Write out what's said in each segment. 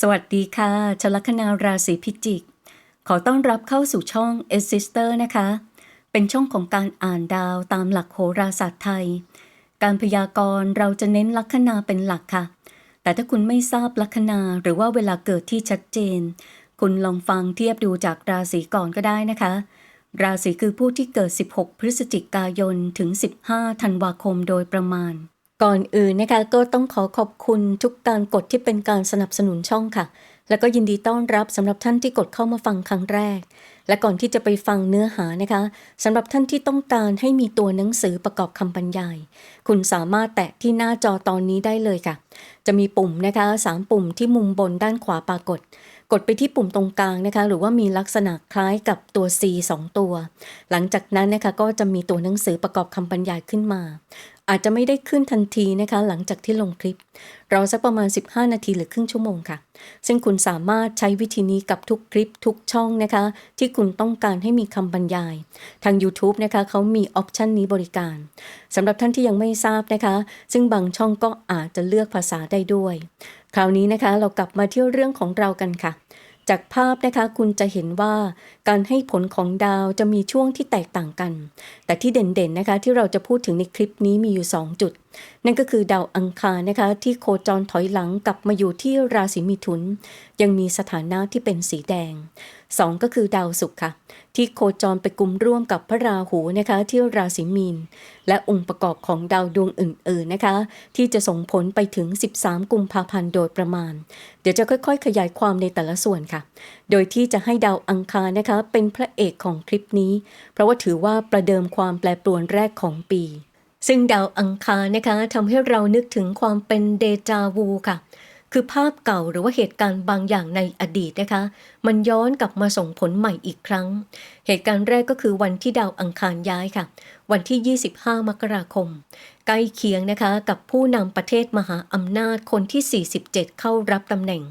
สวัสดีค่ะ ชลัคนาราศีพิจิก ขอต้อนรับเข้าสู่ช่อง e s s i s t e r นะคะ เป็นช่องของการอ่านดาวตามหลักโหราศาสตร์ไทย การพยากรณ์เราจะเน้นลัคนาเป็นหลักค่ะ แต่ถ้าคุณไม่ทราบลัคนาหรือว่าเวลาเกิดที่ชัดเจน คุณลองฟังเทียบดูจากราศีก่อนก็ได้นะคะ ราศีคือผู้ที่เกิด 16 พฤศจิกายนถึง 15 ธันวาคมโดยประมาณ ก่อนอื่นนะคะก็ต้องขอขอบคุณทุกการกดที่เป็นการสนับสนุนช่องค่ะ แล้วก็ยินดีต้อนรับสำหรับท่านที่กดเข้ามาฟังครั้งแรก และก่อนที่จะไปฟังเนื้อหานะคะสำหรับท่านที่ต้องการให้มีตัวหนังสือประกอบคำบรรยาย คุณสามารถแตะที่หน้าจอตอนนี้ได้เลยค่ะ จะมีปุ่มนะคะสามปุ่มที่มุมบนด้านขวาปรากฏ กดไปที่ปุ่มตรงกลางนะคะ หรือว่ามีลักษณะคล้ายกับตัว C 2 ตัว หลังจากนั้นนะคะก็จะมีตัวหนังสือประกอบคำบรรยายขึ้นมา อาจจะไม่ได้ขึ้นทันทีนะคะ หลังจากที่ลงคลิปรอสักประมาณ 15 นาทีหรือครึ่งชั่วโมงค่ะ ซึ่งคุณสามารถใช้วิธีนี้กับทุกคลิปทุกช่องนะคะ ที่คุณต้องการให้มีคำบรรยาย ทาง YouTube นะคะเขามีออปชันนี้บริการสำหรับท่านที่ยังไม่ทราบนะคะ ซึ่งบางช่องก็อาจจะเลือกภาษาได้ด้วย คราวนี้นะคะเรากลับมาเที่ยวเรื่องของเรากันค่ะ จากภาพนะคะคุณจะเห็นว่าการให้ผลของดาวจะมีช่วงที่แตกต่างกัน แต่ที่เด่นๆนะคะที่เราจะพูดถึงในคลิปนี้มีอยู่ 2 จุด นั่นก็คือดาวอังคารนะคะที่โคจรถอยหลังกลับมาอยู่ที่ราศีมิถุน ยังมีสถานะที่เป็นสีแดง 2 ก็คือดาวศุกร์ค่ะ ที่โคจรไปกลุ่มร่วมกับพระราหูนะคะที่ราศีมีน และองค์ประกอบของดาวดวงอื่นๆนะคะ ที่จะส่งผลไปถึง 13 กุมภาพันธ์โดยประมาณ เดี๋ยวจะค่อยๆ ขยายความในแต่ละส่วนค่ะ โดยที่จะให้ดาวอังคารนะคะเป็นพระเอกของคลิปนี้ เพราะว่าถือว่าประเดิมความแปรปรวนแรกของปี ซึ่งดาวอังคารนะคะทำให้เรานึกถึงความเป็นเดจาวูค่ะ คือภาพเก่าหรือว่าเหตุการณ์บางอย่างในอดีตนะคะ มันย้อนกลับมาส่งผลใหม่อีกครั้ง เหตุการณ์แรกก็คือวันที่ดาวอังคารย้ายค่ะ วันที่ 25 มกราคม ใกล้เคียงนะคะกับผู้นำประเทศมหาอำนาจคนที่ 47 เข้ารับตำแหน่ง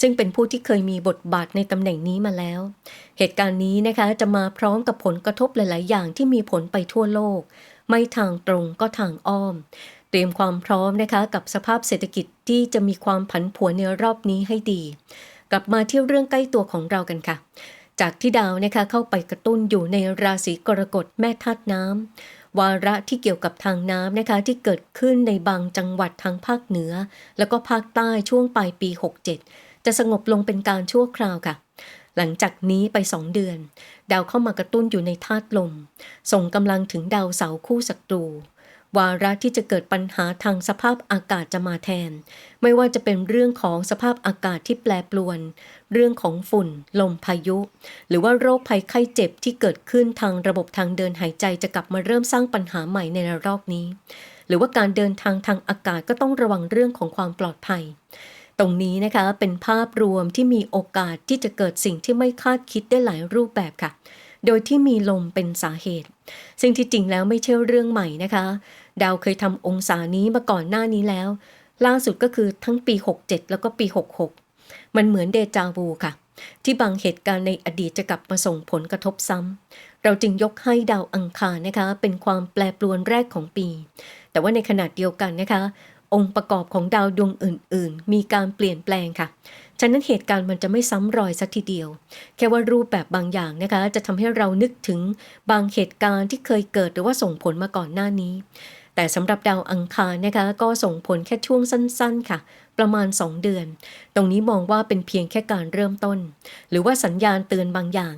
ซึ่งเป็นผู้ที่เคยมีบทบาทในตำแหน่งนี้มาแล้ว เหตุการณ์นี้นะคะจะมาพร้อมกับผลกระทบหลาย ๆ อย่างที่มีผลไปทั่วโลกไม่ทางตรงก็ทางอ้อม เตรียมความพร้อมนะคะกับสภาพเศรษฐกิจที่จะมีความผันผวนในรอบนี้ให้ดี กลับมาที่เรื่องใกล้ตัวของเรากันค่ะ จากที่ดาวนะคะเข้าไปกระตุ้นอยู่ในราศีกรกฎแม่ธาตุน้ำวาระที่เกี่ยวกับทางน้ำนะคะที่เกิดขึ้นในบางจังหวัดทางภาคเหนือ แล้วก็ภาคใต้ช่วงปลายปี 67 จะสงบลงเป็นการชั่วคราวค่ะหลังจากนี้ไป2เดือน ดาวเข้ามากระตุ้นอยู่ในธาตุลม ส่งกำลังถึงดาวเสาคู่ศัตรู วาระที่จะเกิดปัญหาทางสภาพอากาศจะมาแทน ไม่ว่าจะเป็นเรื่องของสภาพอากาศที่แปรปรวน เรื่องของฝุ่น ลมพายุ หรือว่าโรคภัยไข้เจ็บที่เกิดขึ้นทางระบบทางเดินหายใจจะกลับมาเริ่มสร้างปัญหาใหม่ในระลอกนี้ หรือว่าการเดินทางทางอากาศก็ต้องระวังเรื่องของความปลอดภัยตรงนี้นะคะเป็นภาพรวมที่มีโอกาสที่จะเกิดสิ่งที่ไม่คาดคิดได้หลายรูปแบบค่ะ โดยที่มีลมเป็นสาเหตุ ซึ่งที่จริงแล้วไม่ใช่เรื่องใหม่นะคะ ดาวเคยทำองศานี้มาก่อนหน้านี้แล้ว ล่าสุดก็คือทั้งปี 67 แล้วก็ปี 66 มันเหมือนเดจาวูค่ะ ที่บางเหตุการณ์ในอดีตจะกลับมาส่งผลกระทบซ้ำเราจึงยกให้ดาวอังคารนะคะ เป็นความแปรปรวนแรกของปี แต่ว่าในขณะเดียวกันนะคะ องค์ประกอบของดาวดวงอื่น ๆ มีการเปลี่ยนแปลงค่ะฉะนั้นเหตุการณ์มันจะไม่ซ้ำรอยสักทีเดียว แค่ว่ารูปแบบบางอย่างนะคะ จะทำให้เรานึกถึงบางเหตุการณ์ที่เคยเกิดหรือว่าส่งผลมาก่อนหน้านี้ แต่สำหรับดาวอังคารนะคะก็ส่งผลแค่ช่วงสั้นๆค่ะ ประมาณ 2 เดือน ตรงนี้มองว่าเป็นเพียงแค่การเริ่มต้น หรือว่าสัญญาณเตือนบางอย่าง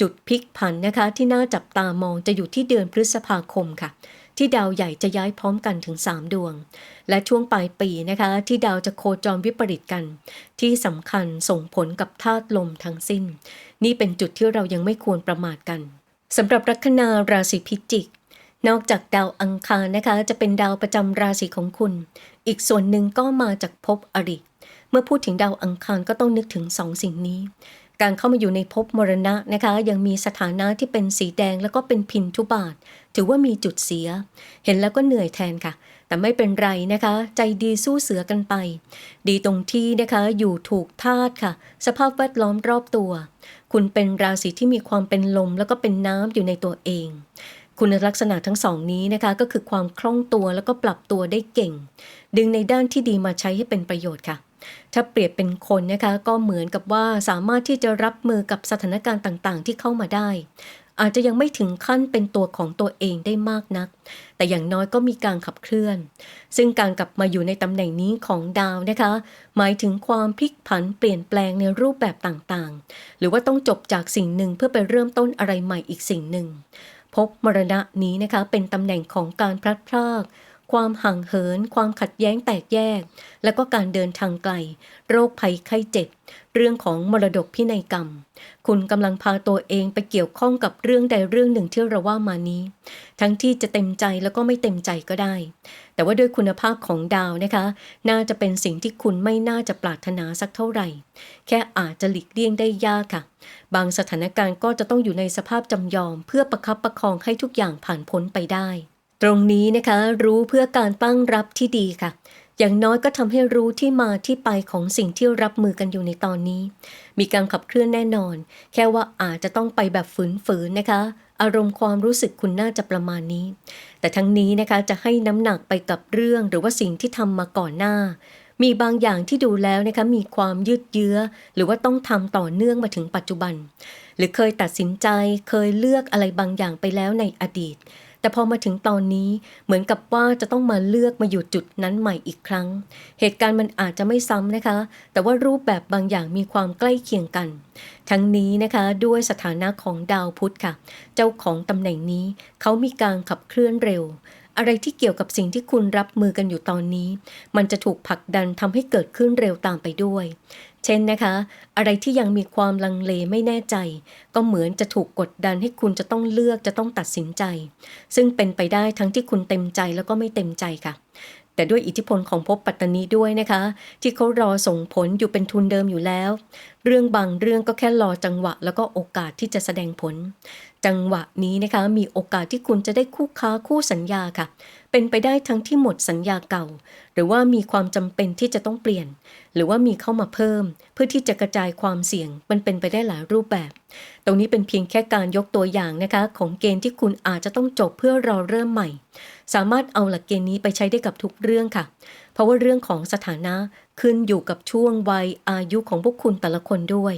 จุดพลิกผันนะคะที่น่าจับตามองจะอยู่ที่เดือนพฤษภาคมค่ะ ที่ดาวใหญ่จะย้ายพร้อมกันถึง 3 ดวง และช่วงปลายปีนะคะที่ดาวจะโคจรวิปริตกัน ที่สำคัญส่งผลกับธาตุลมทั้งสิ้น นี่เป็นจุดที่เรายังไม่ควรประมาทกันสำหรับลัคนาราศีพิจิก นอกจากดาวอังคารนะคะ จะเป็นดาวประจำราศีของคุณ อีกส่วนหนึ่งก็มาจากภพอริ เมื่อพูดถึงดาวอังคารก็ต้องนึกถึงสองสิ่งนี้ การเข้ามาอยู่ในภพมรณะนะคะ ยังมีสถานะที่เป็นสีแดงแล้วก็เป็นพินทุบาท ถือว่ามีจุดเสีย เห็นแล้วก็เหนื่อยแทนค่ะ แต่ไม่เป็นไรนะคะ ใจดีสู้เสือกันไป ดีตรงที่นะคะอยู่ถูกธาตุค่ะ สภาพแวดล้อมรอบตัว คุณเป็นราศีที่มีความเป็นลมแล้วก็เป็นน้ำอยู่ในตัวเอง คุณลักษณะทั้งสองนี้นะคะก็คือความคล่องตัวแล้วก็ปรับตัวได้เก่ง ดึงในด้านที่ดีมาใช้ให้เป็นประโยชน์ค่ะ ถ้าเปรียบเป็นคนนะคะก็เหมือนกับว่าสามารถที่จะรับมือกับสถานการณ์ต่างๆ ที่เข้ามาได้ อาจจะยังไม่ถึงขั้นเป็นตัวของตัวเองได้มากนัก แต่อย่างน้อยก็มีการขับเคลื่อน ซึ่งการกลับมาอยู่ในตำแหน่งนี้ของดาวนะคะ หมายถึงความพลิกผันเปลี่ยนแปลงในรูปแบบต่างๆ หรือว่าต้องจบจากสิ่งหนึ่งเพื่อไปเริ่มต้นอะไรใหม่อีกสิ่งหนึ่ง พบมรณะนี้นะคะเป็นตำแหน่งของการพลัดพราก ความห่างเหิน ความขัดแย้งแตกแยก แล้วก็การเดินทางไกล โรคภัยไข้เจ็บ เรื่องของมรดกพินัยกรรม คุณกำลังพาตัวเองไปเกี่ยวข้องกับเรื่องใดเรื่องหนึ่งที่เราว่ามานี้ ทั้งที่จะเต็มใจแล้วก็ไม่เต็มใจก็ได้ แต่ว่าด้วยคุณภาพของดาวนะคะ น่าจะเป็นสิ่งที่คุณไม่น่าจะปรารถนาสักเท่าไหร่ แค่อาจจะหลีกเลี่ยงได้ยากค่ะ บางสถานการณ์ก็จะต้องอยู่ในสภาพจำยอม เพื่อประคับประคองให้ทุกอย่างผ่านพ้นไปได้ ตรงนี้นะคะรู้เพื่อการตั้งรับที่ดีค่ะ อย่างน้อยก็ทำให้รู้ที่มาที่ไปของสิ่งที่รับมือกันอยู่ในตอนนี้ มีการขับเคลื่อนแน่นอน แค่ว่าอาจจะต้องไปแบบฝืนๆนะคะ อารมณ์ความรู้สึกคุณน่าจะประมาณนี้ แต่ทั้งนี้นะคะจะให้น้ำหนักไปกับเรื่องหรือว่าสิ่งที่ทำมาก่อนหน้า มีบางอย่างที่ดูแล้วนะคะมีความยืดเยื้อ หรือว่าต้องทำต่อเนื่องมาถึงปัจจุบัน หรือเคยตัดสินใจเคยเลือกอะไรบางอย่างไปแล้วในอดีต แต่พอมาถึงตอนนี้เหมือนกับว่าจะต้องมาเลือกมาอยู่จุดนั้นใหม่อีกครั้ง เหตุการณ์มันอาจจะไม่ซ้ำนะคะ แต่ว่ารูปแบบบางอย่างมีความใกล้เคียงกัน ทั้งนี้นะคะด้วยสถานะของดาวพุธค่ะ เจ้าของตำแหน่งนี้เขามีการขับเคลื่อนเร็ว อะไรที่เกี่ยวกับสิ่งที่คุณรับมือกันอยู่ตอนนี้ มันจะถูกผลักดันทำให้เกิดขึ้นเร็วตามไปด้วย เช่นนะคะ อะไรที่ยังมีความลังเลไม่แน่ใจ ก็เหมือนจะถูกกดดันให้คุณจะต้องเลือกจะต้องตัดสินใจ ซึ่งเป็นไปได้ทั้งที่คุณเต็มใจแล้วก็ไม่เต็มใจค่ะแต่ด้วยอิทธิพลของภพปัตตานีด้วยนะคะ ที่เขารอส่งผลอยู่เป็นทุนเดิมอยู่แล้ว เรื่องบางเรื่องก็แค่รอจังหวะ แล้วก็โอกาสที่จะแสดงผล จังหวะนี้นะคะมีโอกาสที่คุณจะได้คู่ค้าคู่สัญญาค่ะ เป็นไปได้ทั้งที่หมดสัญญาเก่า หรือว่ามีความจำเป็นที่จะต้องเปลี่ยน หรือว่ามีเข้ามาเพิ่ม เพื่อที่จะกระจายความเสี่ยงมันเป็นไปได้หลายรูปแบบ ตรงนี้เป็นเพียงแค่การยกตัวอย่างนะคะ ของเกณฑ์ที่คุณอาจจะต้องจบเพื่อรอเริ่มใหม่ สามารถเอาหลักเกณฑ์นี้ไปใช้ได้กับทุกเรื่องค่ะ เพราะว่าเรื่องของสถานะขึ้นอยู่กับช่วงวัยอายุของพวกคุณแต่ละคนด้วย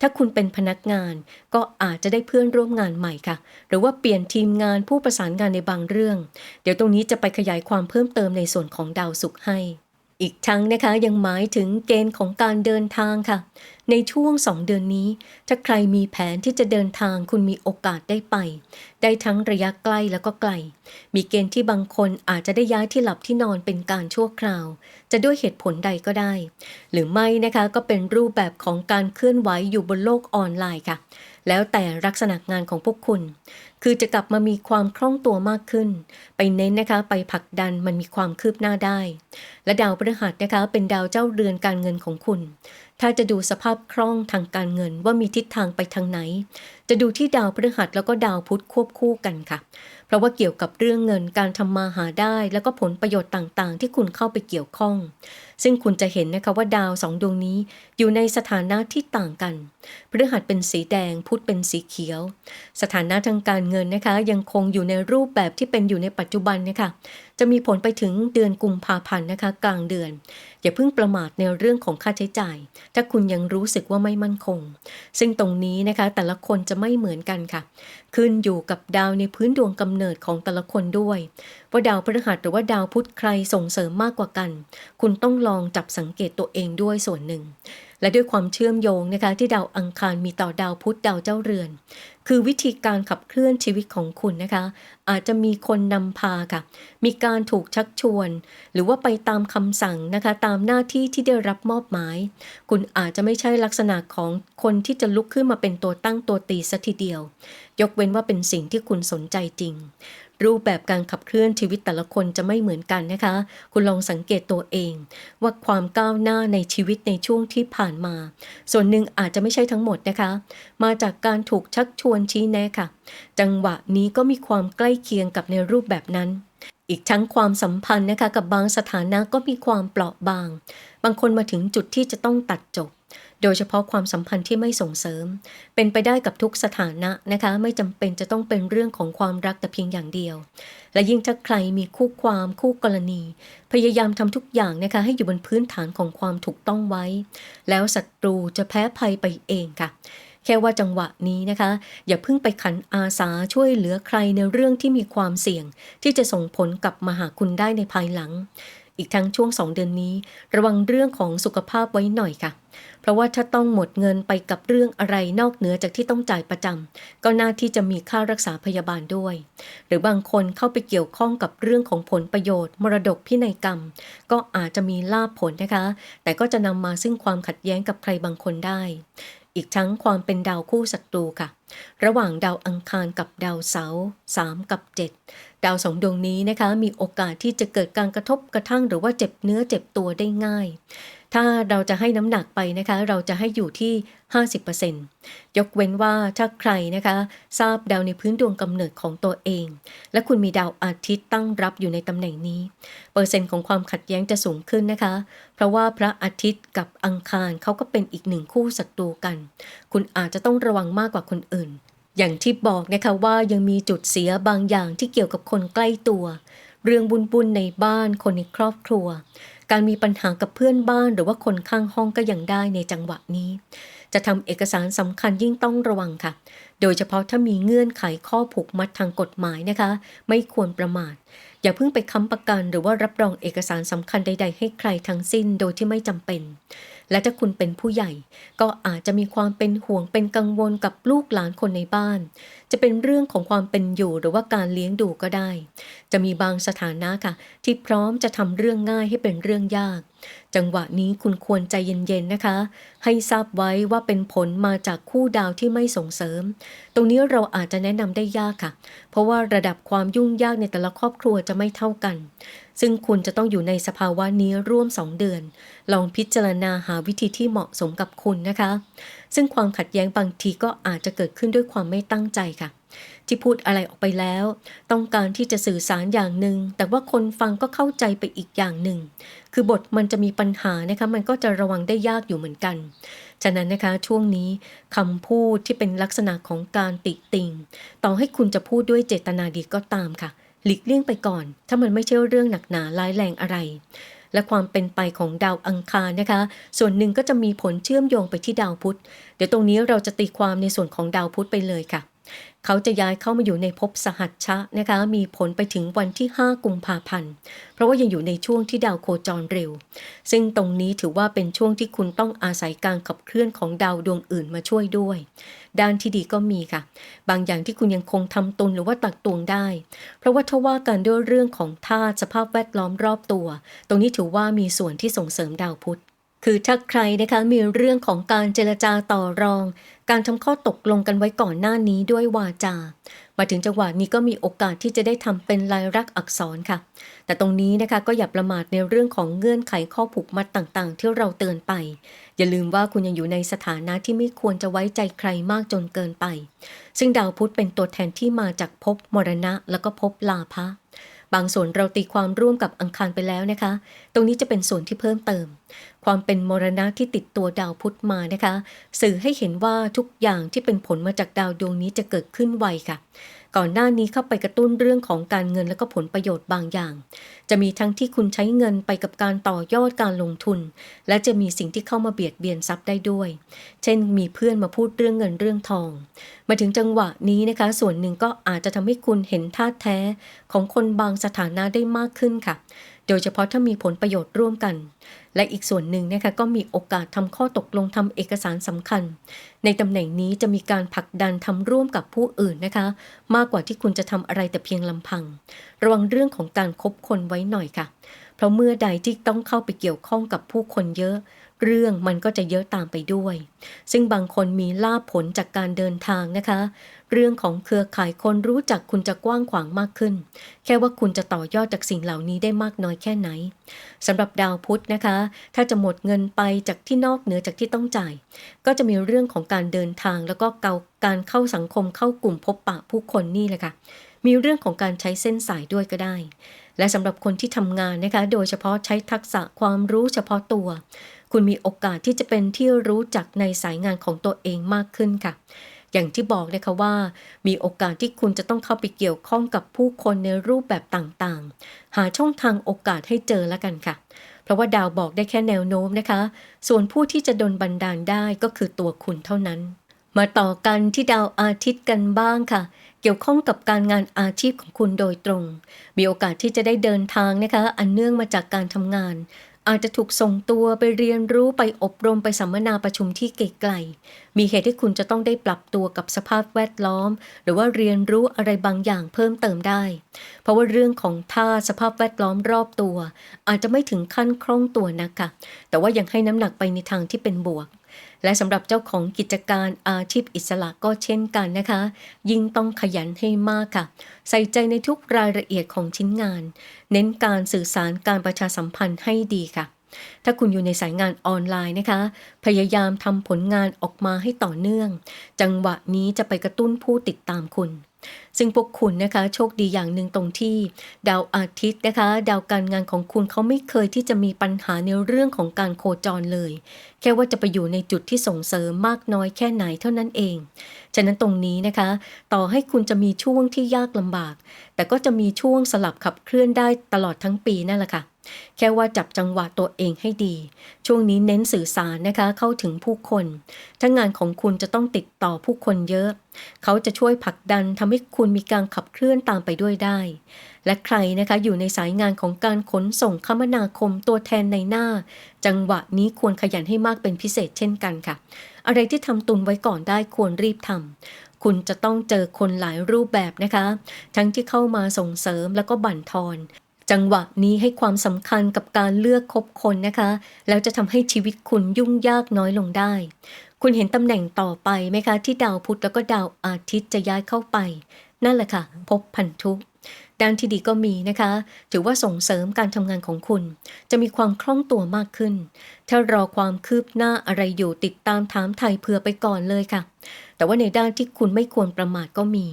ถ้าคุณเป็นพนักงานก็อาจจะได้เพื่อนร่วมงานใหม่ค่ะ หรือว่าเปลี่ยนทีมงานผู้ประสานงานในบางเรื่อง เดี๋ยวตรงนี้จะไปขยายความเพิ่มเติมในส่วนของดาวสุขให้ อีกทั้งนะคะยังหมายถึงเกณฑ์ของการเดินทางค่ะ ในช่วง 2 เดือนนี้ ถ้าใครมีแผนที่จะเดินทางคุณมีโอกาสได้ไป ได้ทั้งระยะใกล้แล้วก็ไกล มีเกณฑ์ที่บางคนอาจจะได้ย้ายที่หลับที่นอนเป็นการชั่วคราว จะด้วยเหตุผลใดก็ได้ หรือไม่นะคะก็เป็นรูปแบบของการเคลื่อนไหวอยู่บนโลกออนไลน์ค่ะ แล้วแต่ลักษณะงานของพวกคุณ คือจะกลับมามีความคล่องตัวมากขึ้น ไปเน้นนะคะไปผลักดันมันมีความคืบหน้าได้ และดาวพฤหัสนะคะเป็นดาวเจ้าเรือนการเงินของคุณ ถ้าจะดูสภาพคล่องทางการเงินว่ามีทิศทางไปทางไหน จะดูที่ดาวพฤหัสแล้วก็ดาวพุธควบคู่กันค่ะ เพราะว่าเกี่ยวกับเรื่องเงินการทำมาหาได้ แล้วก็ผลประโยชน์ต่างๆ ที่คุณเข้าไปเกี่ยวข้อง ซึ่งคุณจะเห็นนะคะว่าดาวสองดวงนี้อยู่ในสถานะที่ต่างกัน พฤหัสเป็นสีแดง พุธเป็นสีเขียว สถานะทางการเงินนะคะ ยังคงอยู่ในรูปแบบที่เป็นอยู่ในปัจจุบันนะคะ จะมีผลไปถึงเดือนกุมภาพันธ์นะคะ กลางเดือน อย่าเพิ่งประมาทในเรื่องของค่าใช้จ่าย ถ้าคุณยังรู้สึกว่าไม่มั่นคง ซึ่งตรงนี้นะคะแต่ละคนจะไม่เหมือนกันค่ะ ขึ้นอยู่กับดาวในพื้นดวงกำเนิดของแต่ละคนด้วย ว่าดาวพฤหัสหรือว่าดาวพุธใครส่งเสริมมากกว่ากัน คุณต้องลองจับสังเกตตัวเองด้วยส่วนหนึ่ง และด้วยความเชื่อมโยงนะคะที่ดาวอังคารมีต่อดาวพุธดาวเจ้าเรือน คือวิธีการขับเคลื่อนชีวิตของคุณนะคะ อาจจะมีคนนำพาค่ะ มีการถูกชักชวน หรือว่าไปตามคำสั่งนะคะ ตามหน้าที่ที่ได้รับมอบหมาย คุณอาจจะไม่ใช่ลักษณะของคนที่จะลุกขึ้นมาเป็นตัวตั้งตัวตีซะทีเดียว ยกเว้นว่าเป็นสิ่งที่คุณสนใจจริง รูปแบบการขับเคลื่อนชีวิตแต่ละคนจะไม่เหมือนกันนะคะ คุณลองสังเกตตัวเอง ว่าความก้าวหน้าในชีวิตในช่วงที่ผ่านมา ส่วนหนึ่งอาจจะไม่ใช่ทั้งหมดนะคะ มาจากการถูกชักชวนชี้แนะค่ะ จังหวะนี้ก็มีความใกล้เคียงกับในรูปแบบนั้นอีกทั้งความสัมพันธ์นะคะกับบางสถานะก็มีความเปราะบาง บางคนมาถึงจุดที่จะต้องตัดจบ โดยเฉพาะความสัมพันธ์ที่ไม่ส่งเสริม เป็นไปได้กับทุกสถานะนะคะ ไม่จำเป็นจะต้องเป็นเรื่องของความรักแต่เพียงอย่างเดียว และยิ่งถ้าใครมีคู่ความคู่กรณี พยายามทำทุกอย่างนะคะให้อยู่บนพื้นฐานของความถูกต้องไว้ แล้วศัตรูจะแพ้ภัยไปเองค่ะแค่ว่าจังหวะนี้นะคะ อย่าเพิ่งไปขันอาสาช่วยเหลือใครในเรื่องที่มีความเสี่ยง ที่จะส่งผลกลับมาหาคุณได้ในภายหลัง อีกทั้งช่วงสองเดือนนี้ ระวังเรื่องของสุขภาพไว้หน่อยค่ะ ราะว่าถ้าต้องหมดเงินไปกับเรื่องอะไรนอกเหนือจากที่ต้องจ่ายประจำก็น่าที่จะมีค่ารักษาพยาบาลด้วย หรือบางคนเข้าไปเกี่ยวข้องกับเรื่องของผลประโยชน์ มรดกพินัยกรรม ก็อาจจะมีลาภผลนะคะ แต่ก็จะนำมาซึ่งความขัดแย้งกับใครบางคนได้ อีกทั้งความเป็นดาวคู่ศัตรูค่ะ ระหว่างดาวอังคารกับดาวเสาร์3กับ 7 ดาวสองดวงนี้นะคะ มีโอกาสที่จะเกิดการกระทบกระทั่งหรือว่าเจ็บเนื้อเจ็บตัวได้ง่าย ถ้าเราจะให้น้ำหนักไปนะคะ เราจะให้อยู่ที่ 50%ยกเว้นว่าถ้าใครนะคะ ทราบดาวในพื้นดวงกำเนิดของตัวเอง และคุณมีดาวอาทิตย์ตั้งรับอยู่ในตำแหน่งนี้ เปอร์เซ็นต์ของความขัดแย้งจะสูงขึ้นนะคะ เพราะว่าพระอาทิตย์กับอังคารเขาก็เป็นอีกหนึ่งคู่ศัตรูกัน คุณอาจจะต้องระวังมากกว่าคนอื่น อย่างที่บอกนะคะว่ายังมีจุดเสียบางอย่างที่เกี่ยวกับคนใกล้ตัว เรื่องบุญบุญในบ้านคนในครอบครัว การมีปัญหากับเพื่อนบ้านหรือว่าคนข้างห้องก็ยังได้ในจังหวะนี้ จะทำเอกสารสำคัญยิ่งต้องระวังค่ะ โดยเฉพาะถ้ามีเงื่อนไขข้อผูกมัดทางกฎหมายนะคะ ไม่ควรประมาท อย่าเพิ่งไปค้ำประกันหรือว่ารับรองเอกสารสำคัญใด ๆ ให้ใครทั้งสิ้นโดยที่ไม่จำเป็น และถ้าคุณเป็นผู้ใหญ่ ก็อาจจะมีความเป็นห่วงเป็นกังวลกับลูกหลานคนในบ้าน จะเป็นเรื่องของความเป็นอยู่หรือว่าการเลี้ยงดูก็ได้ จะมีบางสถานะค่ะ ที่พร้อมจะทำเรื่องง่ายให้เป็นเรื่องยาก จังหวะนี้คุณควรใจเย็นๆนะคะ ให้ทราบไว้ว่าเป็นผลมาจากคู่ดาวที่ไม่ส่งเสริม ตรงนี้เราอาจจะแนะนำได้ยากค่ะ เพราะว่าระดับความยุ่งยากในแต่ละครอบครัวจะไม่เท่ากัน ซึ่งคุณจะต้องอยู่ในสภาวะนี้ร่วม 2 เดือน ลองพิจารณาหาวิธีที่เหมาะสมกับคุณนะคะ ซึ่งความขัดแย้งบางทีก็อาจจะเกิดขึ้นด้วยความไม่ตั้งใจค่ะ ที่พูดอะไรออกไปแล้ว ต้องการที่จะสื่อสารอย่างหนึ่ง แต่ว่าคนฟังก็เข้าใจไปอีกอย่างหนึ่ง คือบทมันจะมีปัญหานะคะ มันก็จะระวังได้ยากอยู่เหมือนกัน ฉะนั้นนะคะช่วงนี้คำพูดที่เป็นลักษณะของการติติงต่อให้คุณจะพูดด้วยเจตนาดีก็ตามค่ะ หลีกเลี่ยงไปก่อน ถ้ามันไม่ใช่เรื่องหนักหนาร้ายแรงอะไร และความเป็นไปของดาวอังคารนะคะ ส่วนหนึ่งก็จะมีผลเชื่อมโยงไปที่ดาวพุธ เดี๋ยวตรงนี้เราจะตีความในส่วนของดาวพุธไปเลยค่ะ เขาจะย้ายเข้ามาอยู่ในภพสหัชชะนะคะมีผลไปถึงวันที่ 5 กุมภาพันธ์ เพราะว่ายังอยู่ในช่วงที่ดาวโคจรเร็ว ซึ่งตรงนี้ถือว่าเป็นช่วงที่คุณต้องอาศัยการขับเคลื่อนของดาวดวงอื่นมาช่วยด้วย ด้านที่ดีก็มีค่ะ บางอย่างที่คุณยังคงทำตนหรือว่าตักตวงได้ เพราะว่าถ้าว่ากันด้วยเรื่องของธาตุสภาพแวดล้อมรอบตัว ตรงนี้ถือว่ามีส่วนที่ส่งเสริมดาวพุธ คือถ้าใครนะคะมีเรื่องของการเจรจาต่อรอง การทำข้อตกลงกันไว้ก่อนหน้านี้ด้วยวาจา มาถึงจังหวะนี้ก็มีโอกาสที่จะได้ทำเป็นลายลักษณ์อักษรค่ะ แต่ตรงนี้นะคะก็อย่าประมาทในเรื่องของเงื่อนไขข้อผูกมัดต่างๆ ที่เราเตือนไป อย่าลืมว่าคุณยังอยู่ในสถานะที่ไม่ควรจะไว้ใจใครมากจนเกินไป ซึ่งดาวพุธเป็นตัวแทนที่มาจากภพมรณะ แล้วก็ภพลาภะบางส่วนเราตีความร่วมกับอังคารไปแล้วนะคะ ตรงนี้จะเป็นส่วนที่เพิ่มเติม ความเป็นมรณะที่ติดตัวดาวพุธมานะคะ สื่อให้เห็นว่าทุกอย่างที่เป็นผลมาจากดาวดวงนี้จะเกิดขึ้นไวค่ะ ก่อนหน้านี้เข้าไปกระตุ้นเรื่องของการเงินและก็ผลประโยชน์บางอย่าง จะมีทั้งที่คุณใช้เงินไปกับการต่อยอดการลงทุน และจะมีสิ่งที่เข้ามาเบียดเบียนทรัพย์ได้ด้วย เช่น มีเพื่อนมาพูดเรื่องเงินเรื่องทอง มาถึงจังหวะนี้นะคะ ส่วนหนึ่งก็อาจจะทำให้คุณเห็นท่าแท้ของคนบางสถานะได้มากขึ้นค่ะ โดยเฉพาะถ้ามีผลประโยชน์ร่วมกัน และอีกส่วนหนึ่งนะคะก็มีโอกาสทำข้อตกลงทำเอกสารสำคัญ ในตำแหน่งนี้จะมีการผลักดันทำร่วมกับผู้อื่นนะคะ มากกว่าที่คุณจะทำอะไรแต่เพียงลำพัง ระวังเรื่องของการคบคนไว้หน่อยค่ะ เพราะเมื่อใดที่ต้องเข้าไปเกี่ยวข้องกับผู้คนเยอะ เรื่องมันก็จะเยอะตามไปด้วย ซึ่งบางคนมีลาภผลจากการเดินทางนะคะ เรื่องของเครือข่ายคนรู้จักคุณจะกว้างขวางมากขึ้น แค่ว่าคุณจะต่อยอดจากสิ่งเหล่านี้ได้มากน้อยแค่ไหนสำหรับดาวพุธนะคะ ถ้าจะหมดเงินไปจากที่นอกเหนือจากที่ต้องจ่าย ก็จะมีเรื่องของการเดินทางแล้วก็เกาการเข้าสังคมเข้ากลุ่มพบปะผู้คนนี่แหละค่ะ มีเรื่องของการใช้เส้นสายด้วยก็ได้ และสำหรับคนที่ทำงานนะคะ โดยเฉพาะใช้ทักษะความรู้เฉพาะตัว คุณมีโอกาสที่จะเป็นที่รู้จักในสายงานของตัวเองมากขึ้นค่ะ อย่างที่บอกนะคะว่า มีโอกาสที่คุณจะต้องเข้าไปเกี่ยวข้องกับผู้คนในรูปแบบต่างๆ หาช่องทางโอกาสให้เจอแล้วกันค่ะ เพราะว่าดาวบอกได้แค่แนวโน้มนะคะ ส่วนผู้ที่จะดลบันดาลได้ก็คือตัวคุณเท่านั้น มาต่อกันที่ดาวอาทิตย์กันบ้างค่ะเกี่ยวข้องกับการงานอาชีพของคุณโดยตรง มีโอกาสที่จะได้เดินทางนะคะ อันเนื่องมาจากการทำงาน อาจจะถูกส่งตัวไปเรียนรู้ไปอบรมไปสัมมนาประชุมที่ไกลๆมีเหตุที่คุณจะต้องได้ปรับตัวกับสภาพแวดล้อม หรือว่าเรียนรู้อะไรบางอย่างเพิ่มเติมได้ เพราะว่าเรื่องของท่าสภาพแวดล้อมรอบตัว อาจจะไม่ถึงขั้นคล่องตัวนะคะแต่ว่ายังให้น้ำหนักไปในทางที่เป็นบวก และสำหรับเจ้าของกิจการอาชีพอิสระก็เช่นกันนะคะ ยิ่งต้องขยันให้มากค่ะ ใส่ใจในทุกรายละเอียดของชิ้นงาน เน้นการสื่อสารการประชาสัมพันธ์ให้ดีค่ะ ถ้าคุณอยู่ในสายงานออนไลน์นะคะ พยายามทำผลงานออกมาให้ต่อเนื่อง จังหวะนี้จะไปกระตุ้นผู้ติดตามคุณ ซึ่งพวกคุณนะคะโชคดีอย่างหนึ่งตรงที่ ดาวอาทิตย์นะคะ ดาวการงานของคุณเขาไม่เคยที่จะมีปัญหาในเรื่องของการโคจรเลย แค่ว่าจะไปอยู่ในจุดที่ส่งเสริมมากน้อยแค่ไหนเท่านั้นเอง ฉะนั้นตรงนี้นะคะ ต่อให้คุณจะมีช่วงที่ยากลำบาก แต่ก็จะมีช่วงสลับขับเคลื่อนได้ตลอดทั้งปีนั่นแหละค่ะ แค่ว่าจับจังหวะตัวเองให้ดี ช่วงนี้เน้นสื่อสารนะคะเข้าถึงผู้คน ถ้างานของคุณจะต้องติดต่อผู้คนเยอะ เขาจะช่วยผลักดันทำให้คุณมีการขับเคลื่อนตามไปด้วยได้ และใครนะคะอยู่ในสายงานของการขนส่งคมนาคมตัวแทนในหน้า จังหวะนี้ควรขยันให้มากเป็นพิเศษเช่นกันค่ะ อะไรที่ทำตุนไว้ก่อนได้ควรรีบทำคุณจะต้องเจอคนหลายรูปแบบนะคะ ทั้งที่เข้ามาส่งเสริมแล้วก็บั่นทอน จังหวะนี้ให้ความสำคัญกับการเลือกคบคนนะคะ แล้วจะทำให้ชีวิตคุณยุ่งยากน้อยลงได้ คุณเห็นตำแหน่งต่อไปไหมคะ ที่ดาวพุธแล้วก็ดาวอาทิตย์จะย้ายเข้าไป นั่นแหละค่ะ พบพันธุด้านที่ดีก็มีนะคะ ถือว่าส่งเสริมการทำงานของคุณ จะมีความคล่องตัวมากขึ้น ถ้ารอความคืบหน้าอะไรอยู่ติดตามถามไทยเผื่อไปก่อนเลยค่ะ แต่ว่าในด้านที่คุณไม่ควรประมาทก็มี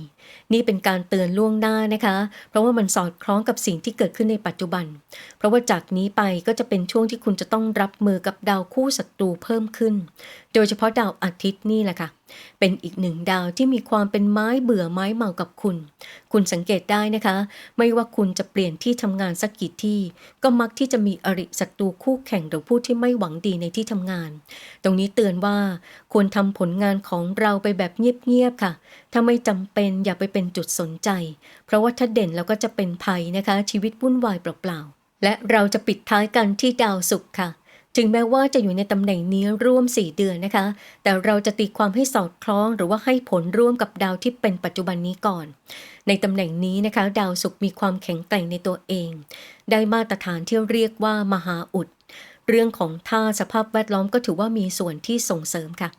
นี่เป็นการเตือนล่วงหน้านะคะ เพราะว่ามันสอดคล้องกับสิ่งที่เกิดขึ้นในปัจจุบัน เพราะว่าจากนี้ไปก็จะเป็นช่วงที่คุณจะต้องรับมือกับดาวคู่ศัตรูเพิ่มขึ้น โดยเฉพาะดาวอาทิตย์นี่แหละค่ะเป็นอีกหนึ่งดาวที่มีความเป็นไม้เบื่อไม้เมากับคุณ คุณสังเกตได้นะคะ ไม่ว่าคุณจะเปลี่ยนที่ทำงานสักกี่ที่ ก็มักที่จะมีอริศัตรูคู่แข่งหรือผู้ที่ไม่หวังดีในที่ทำงาน ตรงนี้เตือนว่าควรทำผลงานของเราไปแบบเงียบๆค่ะ ถ้าไม่จำเป็นอย่าไปเป็นจุดสนใจ เพราะว่าถ้าเด่นแล้วก็จะเป็นภัยนะคะ ชีวิตวุ่นวายเปล่าๆและเราจะปิดท้ายกันที่ดาวศุกร์ค่ะ ถึงแม้ว่าจะอยู่ในตำแหน่งนี้ร่วม 4 เดือนนะคะ แต่เราจะตีความให้สอดคล้องหรือว่าให้ผลร่วมกับดาวที่เป็นปัจจุบันนี้ก่อน ในตำแหน่งนี้นะคะ ดาวศุกร์มีความแข็งแกร่งในตัวเอง ได้มาตรฐานที่เรียกว่ามหาอุด เรื่องของท่าสภาพแวดล้อมก็ถือว่ามีส่วนที่ส่งเสริมค่ะ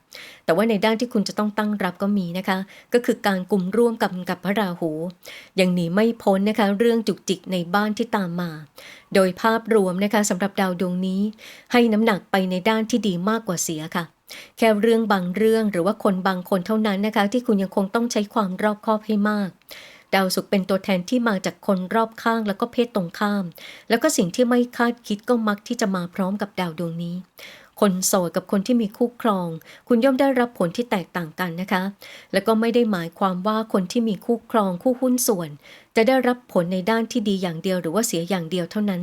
แต่ว่าในด้านที่คุณจะต้องตั้งรับก็มีนะคะ ก็คือการกลุ่มร่วมกับกับพระราหูยังหนีไม่พ้นนะคะเรื่องจุกจิกในบ้านที่ตามมา โดยภาพรวมนะคะสำหรับดาวดวงนี้ ให้น้ำหนักไปในด้านที่ดีมากกว่าเสียค่ะแค่เรื่องบางเรื่องหรือว่าคนบางคนเท่านั้นนะคะ ที่คุณยังคงต้องใช้ความรอบคอบให้มาก ดาวศุกร์เป็นตัวแทนที่มาจากคนรอบข้างแล้วก็เพศตรงข้าม แล้วก็สิ่งที่ไม่คาดคิดก็มักที่จะมาพร้อมกับดาวดวงนี้ คนโสดกับคนที่มีคู่ครอง คุณย่อมได้รับผลที่แตกต่างกันนะคะ แล้วก็ไม่ได้หมายความว่าคนที่มีคู่ครองคู่หุ้นส่วน จะได้รับผลในด้านที่ดีอย่างเดียวหรือว่าเสียอย่างเดียวเท่านั้น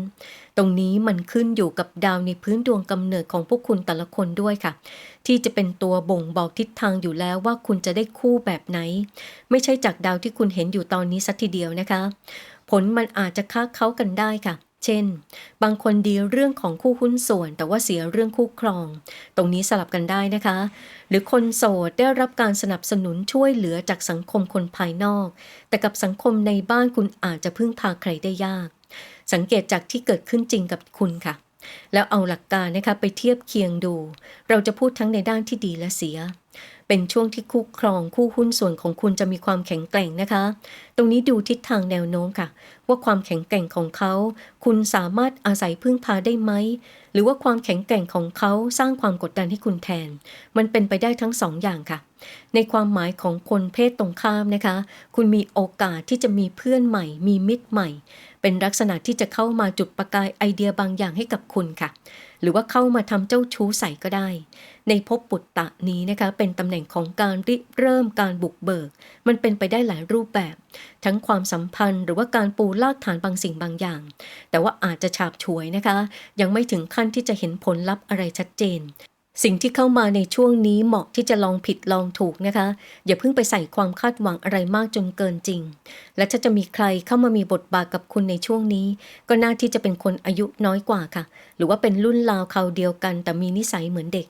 ตรงนี้มันขึ้นอยู่กับดาวในพื้นดวงกำเนิดของพวกคุณแต่ละคนด้วยค่ะ ที่จะเป็นตัวบ่งบอกทิศทางอยู่แล้วว่าคุณจะได้คู่แบบไหน ไม่ใช่จากดาวที่คุณเห็นอยู่ตอนนี้สักทีเดียวนะคะ ผลมันอาจจะค้าเข้ากันได้ค่ะ เช่น บางคนดีเรื่องของคู่หุ้นส่วน แต่ว่าเสียเรื่องคู่ครอง ตรงนี้สลับกันได้นะคะ หรือคนโสดได้รับการสนับสนุนช่วยเหลือจากสังคมคนภายนอก แต่กับสังคมในบ้านคุณอาจจะพึ่งพาใครได้ยาก สังเกตจากที่เกิดขึ้นจริงกับคุณค่ะ แล้วเอาหลักการนะคะไปเทียบเคียงดู เราจะพูดทั้งในด้านที่ดีและเสีย เป็นช่วงที่คู่ครองคู่หุ้นส่วนของคุณจะมีความแข็งแกร่งนะคะ ตรงนี้ดูทิศทางแนวโน้มค่ะ ว่าความแข็งแกร่งของเขา คุณสามารถอาศัยพึ่งพาได้ไหม หรือว่าความแข็งแกร่งของเขาสร้างความกดดันให้คุณแทน มันเป็นไปได้ทั้งสองอย่างค่ะ ในความหมายของคนเพศตรงข้ามนะคะ คุณมีโอกาสที่จะมีเพื่อนใหม่ มีมิตรใหม่ เป็นลักษณะที่จะเข้ามาจุดประกายไอเดียบางอย่างให้กับคุณค่ะ หรือว่าเข้ามาทำเจ้าชู้ใส่ก็ได้ ในภพปุตตะนี้นะคะเป็นตำแหน่งของการริเริ่มการบุกเบิก มันเป็นไปได้หลายรูปแบบ ทั้งความสัมพันธ์หรือว่าการปูลากฐานบางสิ่งบางอย่าง แต่ว่าอาจจะฉาบฉวยนะคะ ยังไม่ถึงขั้นที่จะเห็นผลลัพธ์อะไรชัดเจน สิ่งที่เข้ามาในช่วงนี้เหมาะที่จะลองผิดลองถูกนะคะ อย่าเพิ่งไปใส่ความคาดหวังอะไรมากจนเกินจริง และถ้าจะมีใครเข้ามามีบทบาทกับคุณในช่วงนี้ ก็น่าที่จะเป็นคนอายุน้อยกว่าค่ะ หรือว่าเป็นรุ่นราวเขาเดียวกัน แต่มีนิสัยเหมือนเด็ก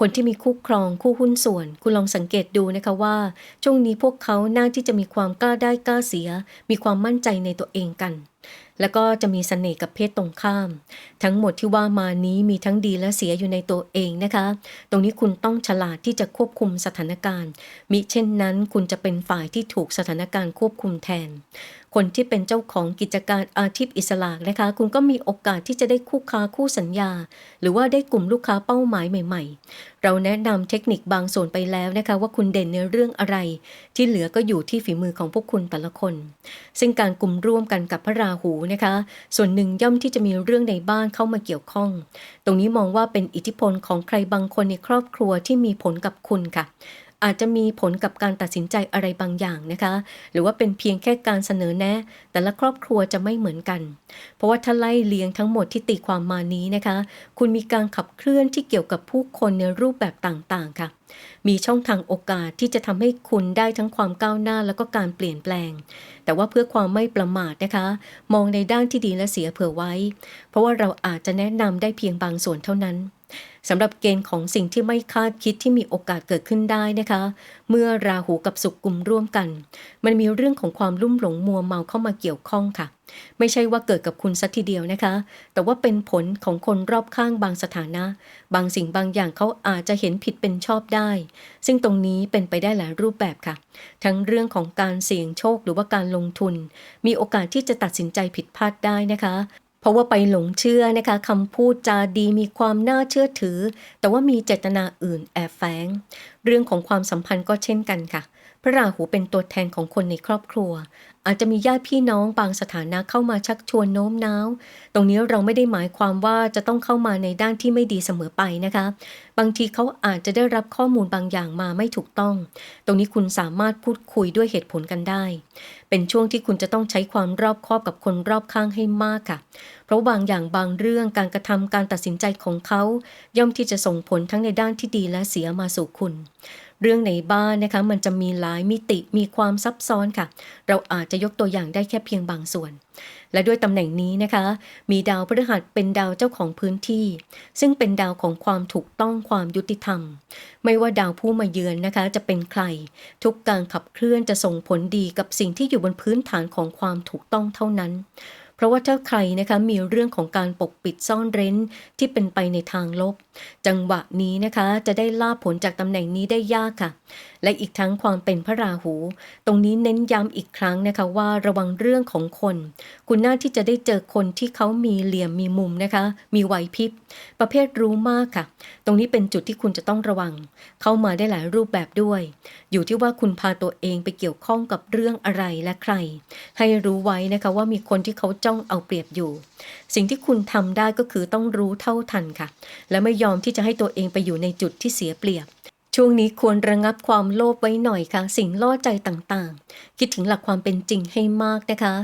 คนที่มีคู่ครองคู่หุ้นส่วน คุณลองสังเกตดูนะคะว่า ช่วงนี้พวกเขาน่าที่จะมีความกล้าได้กล้าเสีย มีความมั่นใจในตัวเองกัน แล้วก็จะมีเสน่ห์กับเพศตรงข้าม ทั้งหมดที่ว่ามานี้มีทั้งดีและเสียอยู่ในตัวเองนะคะ ตรงนี้คุณต้องฉลาดที่จะควบคุมสถานการณ์ มิเช่นนั้นคุณจะเป็นฝ่ายที่ถูกสถานการณ์ควบคุมแทน คนที่เป็นเจ้าของกิจการอาชีพอิสระนะคะ คุณก็มีโอกาสที่จะได้คู่ค้าคู่สัญญา หรือว่าได้กลุ่มลูกค้าเป้าหมายใหม่ ๆ เราแนะนำเทคนิคบางส่วนไปแล้วนะคะว่าคุณเด่นในเรื่องอะไร ที่เหลือก็อยู่ที่ฝีมือของพวกคุณแต่ละคน ซึ่งการกลุ่มร่วมกันกับพระราหูนะคะ ส่วนหนึ่งย่อมที่จะมีเรื่องในบ้านเข้ามาเกี่ยวข้อง ตรงนี้มองว่าเป็นอิทธิพลของใครบางคนในครอบครัวที่มีผลกับคุณค่ะ อาจจะมีผลกับการตัดสินใจอะไรบางอย่างนะคะ หรือว่าเป็นเพียงแค่การเสนอแนะ แต่ละครอบครัวจะไม่เหมือนกัน เพราะว่าถ้าไล่เลียงทั้งหมดที่ตีความมานี้นะคะ คุณมีการขับเคลื่อนที่เกี่ยวกับผู้คนในรูปแบบต่างๆค่ะ มีช่องทางโอกาสที่จะทำให้คุณได้ทั้งความก้าวหน้าแล้วก็การเปลี่ยนแปลง แต่ว่าเพื่อความไม่ประมาทนะคะ มองในด้านที่ดีและเสียเผื่อไว้ เพราะว่าเราอาจจะแนะนำได้เพียงบางส่วนเท่านั้น สำหรับเกณฑ์ของสิ่งที่ไม่คาดคิดที่มีโอกาสเกิดขึ้นได้นะคะ เมื่อราหูกับสุขกลุ่มร่วมกัน มันมีเรื่องของความลุ่มหลงมัวเมาเข้ามาเกี่ยวข้องค่ะ ไม่ใช่ว่าเกิดกับคุณสัทีเดียวนะคะ แต่ว่าเป็นผลของคนรอบข้างบางสถานะ บางสิ่งบางอย่างเขาอาจจะเห็นผิดเป็นชอบได้ ซึ่งตรงนี้เป็นไปได้หลายรูปแบบค่ะ ทั้งเรื่องของการเสี่ยงโชคหรือว่าการลงทุน มีโอกาสที่จะตัดสินใจผิดพลาดได้นะคะ เพราะว่าไปหลงเชื่อนะคะคำพูดจาดีมีความน่าเชื่อถือ แต่ว่ามีเจตนาอื่นแอบแฝงเรื่องของความสัมพันธ์ก็เช่นกันค่ะ พระราหูเป็นตัวแทนของคนในครอบครัว อาจจะมีญาติพี่น้องบางสถานะเข้ามาชักชวนโน้มน้าว ตรงนี้เราไม่ได้หมายความว่าจะต้องเข้ามาในด้านที่ไม่ดีเสมอไปนะคะ บางทีเขาอาจจะได้รับข้อมูลบางอย่างมาไม่ถูกต้อง ตรงนี้คุณสามารถพูดคุยด้วยเหตุผลกันได้ เป็นช่วงที่คุณจะต้องใช้ความรอบคอบกับคนรอบข้างให้มากค่ะ เพราะบางอย่างบางเรื่องการกระทำการตัดสินใจของเขา ย่อมที่จะส่งผลทั้งในด้านที่ดีและเสียมาสู่คุณ เรื่องในบ้านนะคะมันจะมีหลายมิติมีความซับซ้อนค่ะ เราอาจจะยกตัวอย่างได้แค่เพียงบางส่วน และด้วยตำแหน่งนี้นะคะ มีดาวพฤหัสเป็นดาวเจ้าของพื้นที่ ซึ่งเป็นดาวของความถูกต้องความยุติธรรม ไม่ว่าดาวผู้มาเยือนนะคะจะเป็นใคร ทุกการขับเคลื่อนจะส่งผลดีกับสิ่งที่อยู่บนพื้นฐานของความถูกต้องเท่านั้น เพราะว่าถ้าใครนะคะมีเรื่องของการปกปิดซ่อนเร้นที่เป็นไปในทางลบ จังหวะนี้นะคะจะได้ลาบผลจากตำแหน่งนี้ได้ยากค่ะ และอีกทั้งความเป็นพระราหู ตรงนี้เน้นย้ำอีกครั้งนะคะว่าระวังเรื่องของคน คุณน่าที่จะได้เจอคนที่เขามีเหลี่ยมมีมุมนะคะ มีไหวพริบ ประเภทรู้มากค่ะ ตรงนี้เป็นจุดที่คุณจะต้องระวัง เข้ามาได้หลายรูปแบบด้วย อยู่ที่ว่าคุณพาตัวเองไปเกี่ยวข้องกับเรื่องอะไรและใคร ให้รู้ไว้นะคะว่ามีคนที่เขาจ้องเอาเปรียบอยู่ สิ่งที่คุณทำได้ก็คือต้องรู้เท่าทันค่ะ และไม่ยอมที่จะให้ตัวเองไปอยู่ในจุดที่เสียเปรียบ ช่วงนี้ควรระงับความโลภไว้หน่อยค่ะ สิ่งล่อใจต่างๆ คิดถึงหลักความเป็นจริงให้มากนะคะ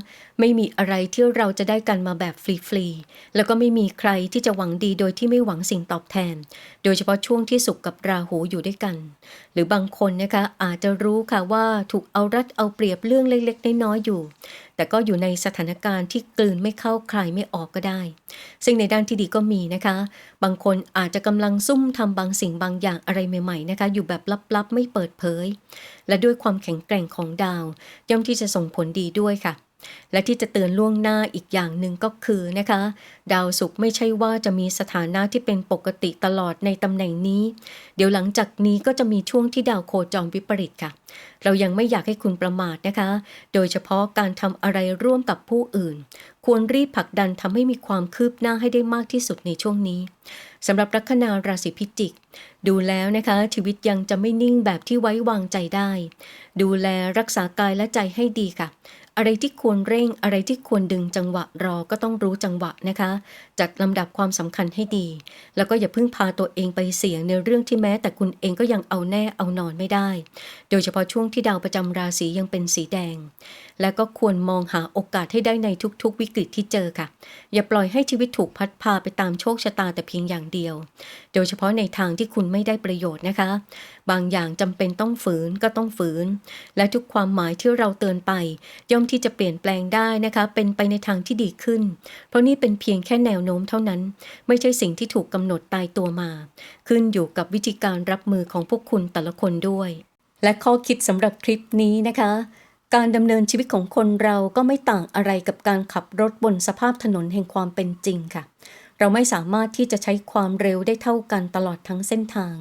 ไม่มีอะไรที่เราจะได้กันมาแบบฟรีๆ แล้วก็ไม่มีใครที่จะหวังดีโดยที่ไม่หวังสิ่งตอบแทน โดยเฉพาะช่วงที่สุขกับราหูอยู่ด้วยกัน หรือบางคนนะคะอาจจะรู้ค่ะว่าถูกเอารัดเอาเปรียบเรื่องเล็กๆ น้อยๆ อยู่ แต่ก็อยู่ในสถานการณ์ที่กลืนไม่เข้าใครไม่ออกก็ได้ ซึ่งในด้านที่ดีก็มีนะคะ บางคนอาจจะกำลังซุ่มทำบางสิ่งบางอย่างอะไรใหม่ๆนะคะ อยู่แบบลับๆ ไม่เปิดเผย และด้วยความแข็งแกร่งของดาว ย่อมที่จะส่งผลดีด้วยค่ะ และที่จะเตือนล่วงหน้าอีกอย่างหนึ่งก็คือนะคะ ดาวศุกร์ไม่ใช่ว่าจะมีสถานะที่เป็นปกติตลอดในตำแหน่งนี้ เดี๋ยวหลังจากนี้ก็จะมีช่วงที่ดาวโคจรวิปริตค่ะ เรายังไม่อยากให้คุณประมาทนะคะ โดยเฉพาะการทำอะไรร่วมกับผู้อื่น ควรรีบผลักดันทำให้มีความคืบหน้าให้ได้มากที่สุดในช่วงนี้สำหรับลัคนาราศีพิจิก ดูแล้วนะคะ ชีวิตยังจะไม่นิ่งแบบที่ไว้วางใจได้ ดูแลรักษากายและใจให้ดีค่ะออะไรที่ควรเร่งอะไรที่ควรดึงจังหวะรอก็ต้องรู้จังหวะนะคะ จัดลำดับความสำคัญให้ดี แล้วก็อย่าเพิ่งพาตัวเองไปเสี่ยงในเรื่องที่แม้แต่คุณเองก็ยังเอาแน่เอานอนไม่ได้ โดยเฉพาะช่วงที่ดาวประจำราศียังเป็นสีแดง และก็ควรมองหาโอกาสให้ได้ในทุกๆ วิกฤตที่เจอค่ะ อย่าปล่อยให้ชีวิตถูกพัดพาไปตามโชคชะตาแต่เพียงอย่างเดียว โดยเฉพาะในทางที่คุณไม่ได้ประโยชน์นะคะ บางอย่างจำเป็นต้องฝืนก็ต้องฝืน และทุกความหมายที่เราเตือนไป ย่อมที่จะเปลี่ยนแปลงได้นะคะ เป็นไปในทางที่ดีขึ้น เพราะนี่เป็นเพียงแค่แนวโน้มเท่านั้น ไม่ใช่สิ่งที่ถูกกำหนดตายตัวมา ขึ้นอยู่กับวิธีการรับมือของพวกคุณแต่ละคนด้วย และข้อคิดสำหรับคลิปนี้นะคะการดำเนินชีวิตของคนเราก็ไม่ต่างอะไรกับการขับรถบนสภาพถนนแห่งความเป็นจริงค่ะ เราไม่สามารถที่จะใช้ความเร็วได้เท่ากันตลอดทั้งเส้นทาง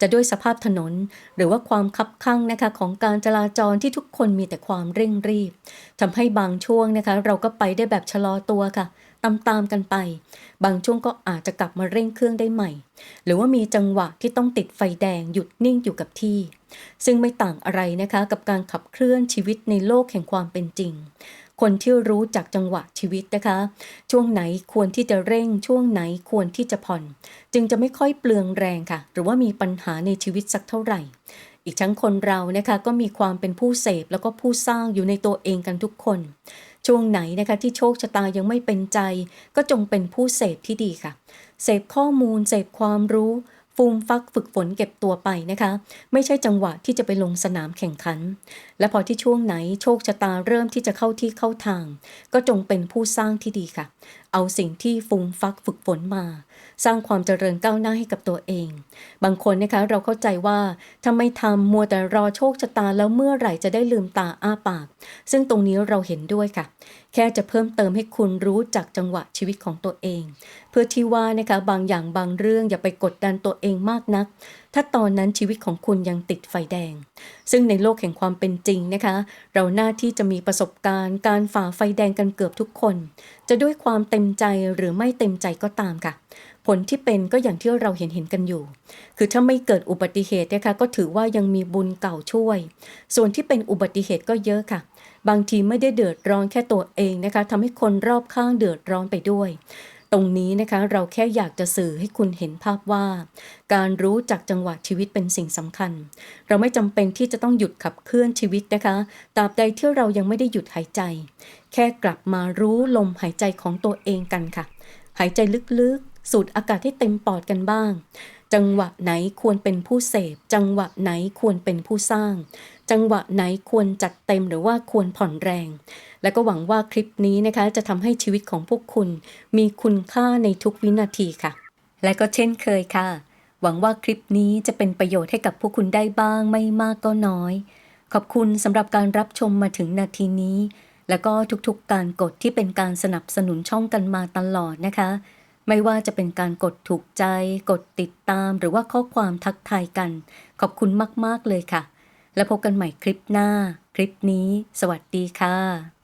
จะด้วยสภาพถนน หรือว่าความคับข้างนะคะของการจราจรที่ทุกคนมีแต่ความเร่งรีบทำให้บางช่วงนะคะ เราก็ไปได้แบบชะลอตัวค่ะตามตามกันไป บางช่วงก็อาจจะกลับมาเร่งเครื่องได้ใหม่ หรือว่ามีจังหวะที่ต้องติดไฟแดงหยุดนิ่งอยู่กับที่ ซึ่งไม่ต่างอะไรนะคะกับการขับเคลื่อนชีวิตในโลกแห่งความเป็นจริง คนที่รู้จักจังหวะชีวิตนะคะ ช่วงไหนควรที่จะเร่ง ช่วงไหนควรที่จะผ่อน จึงจะไม่ค่อยเปลืองแรงค่ะ หรือว่ามีปัญหาในชีวิตสักเท่าไหร่ อีกทั้งคนเรานะคะก็มีความเป็นผู้เสพแล้วก็ผู้สร้างอยู่ในตัวเองกันทุกคน ช่วงไหนนะคะที่โชคชะตายังไม่เป็นใจ ก็จงเป็นผู้เสพที่ดีค่ะ เสพข้อมูล เสพความรู้ฟูมฟักฝึกฝนเก็บตัวไปนะคะ ไม่ใช่จังหวะที่จะไปลงสนามแข่งขัน และพอที่ช่วงไหนโชคชะตาเริ่มที่จะเข้าที่เข้าทาง ก็จงเป็นผู้สร้างที่ดีค่ะ เอาสิ่งที่ฟูมฟักฝึกฝนมา สร้างความเจริญก้าวหน้าให้กับตัวเอง บางคนนะคะเราเข้าใจว่าทำไมทำมัวแต่รอโชคชะตาแล้วเมื่อไหร่จะได้ลืมตาอ้าปาก ซึ่งตรงนี้เราเห็นด้วยค่ะ แค่จะเพิ่มเติมให้คุณรู้จักจังหวะชีวิตของตัวเอง เพื่อที่ว่านะคะบางอย่างบางเรื่องอย่าไปกดดันตัวเองมากนัก ถ้าตอนนั้นชีวิตของคุณยังติดไฟแดง ซึ่งในโลกแห่งความเป็นจริงนะคะ เราหน้าที่จะมีประสบการณ์การฝ่าไฟแดงกันเกือบทุกคน จะด้วยความเต็มใจหรือไม่เต็มใจก็ตามค่ะ ผลที่เป็นก็อย่างที่เราเห็นเห็นกันอยู่ คือถ้าไม่เกิดอุบัติเหตุนะคะก็ถือว่ายังมีบุญเก่าช่วย ส่วนที่เป็นอุบัติเหตุก็เยอะค่ะบางทีไม่ได้เดือดร้อนแค่ตัวเองนะคะทำให้คนรอบข้างเดือดร้อนไปด้วย ตรงนี้นะคะเราแค่อยากจะสื่อให้คุณเห็นภาพว่า การรู้จักจังหวะชีวิตเป็นสิ่งสำคัญ เราไม่จำเป็นที่จะต้องหยุดขับเคลื่อนชีวิตนะคะตราบใดที่เรายังไม่ได้หยุดหายใจ แค่กลับมารู้ลมหายใจของตัวเองกันค่ะ หายใจลึกๆ สูดอากาศให้เต็มปอดกันบ้าง จังหวะไหนควรเป็นผู้เสพ จังหวะไหนควรเป็นผู้สร้าง จังหวะไหนควรจัดเต็มหรือว่าควรผ่อนแรง และก็หวังว่าคลิปนี้นะคะ จะทำให้ชีวิตของพวกคุณ มีคุณค่าในทุกวินาทีค่ะ และก็เช่นเคยค่ะ หวังว่าคลิปนี้จะเป็นประโยชน์ให้กับพวกคุณได้บ้างไม่มากก็น้อย ขอบคุณสำหรับการรับชมมาถึงนาทีนี้ แล้วก็ทุกๆการกดที่เป็นการสนับสนุนช่องกันมาตลอดนะคะ ไม่ว่าจะเป็นการกดถูกใจ กดติดตาม หรือว่าข้อความทักทายกัน ขอบคุณมาก ๆ เลยค่ะ แล้วพบกันใหม่คลิปหน้า คลิปนี้ สวัสดีค่ะ